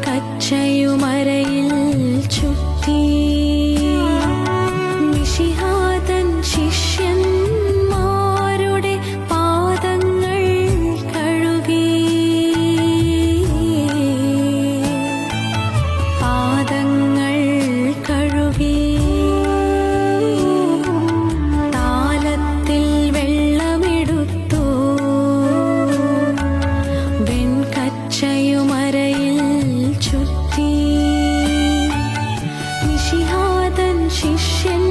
കച്ചയുമരയിൽ ചുറ്റി. നിഷിഹാതൻ ശിഷ്യന്മാരുടെ പാദങ്ങൾ കഴുകി. പാദങ്ങൾ കഴുകി. താലത്തിൽ വെള്ളമെടുത്തു. വെൺകച്ചയുമ 提醒。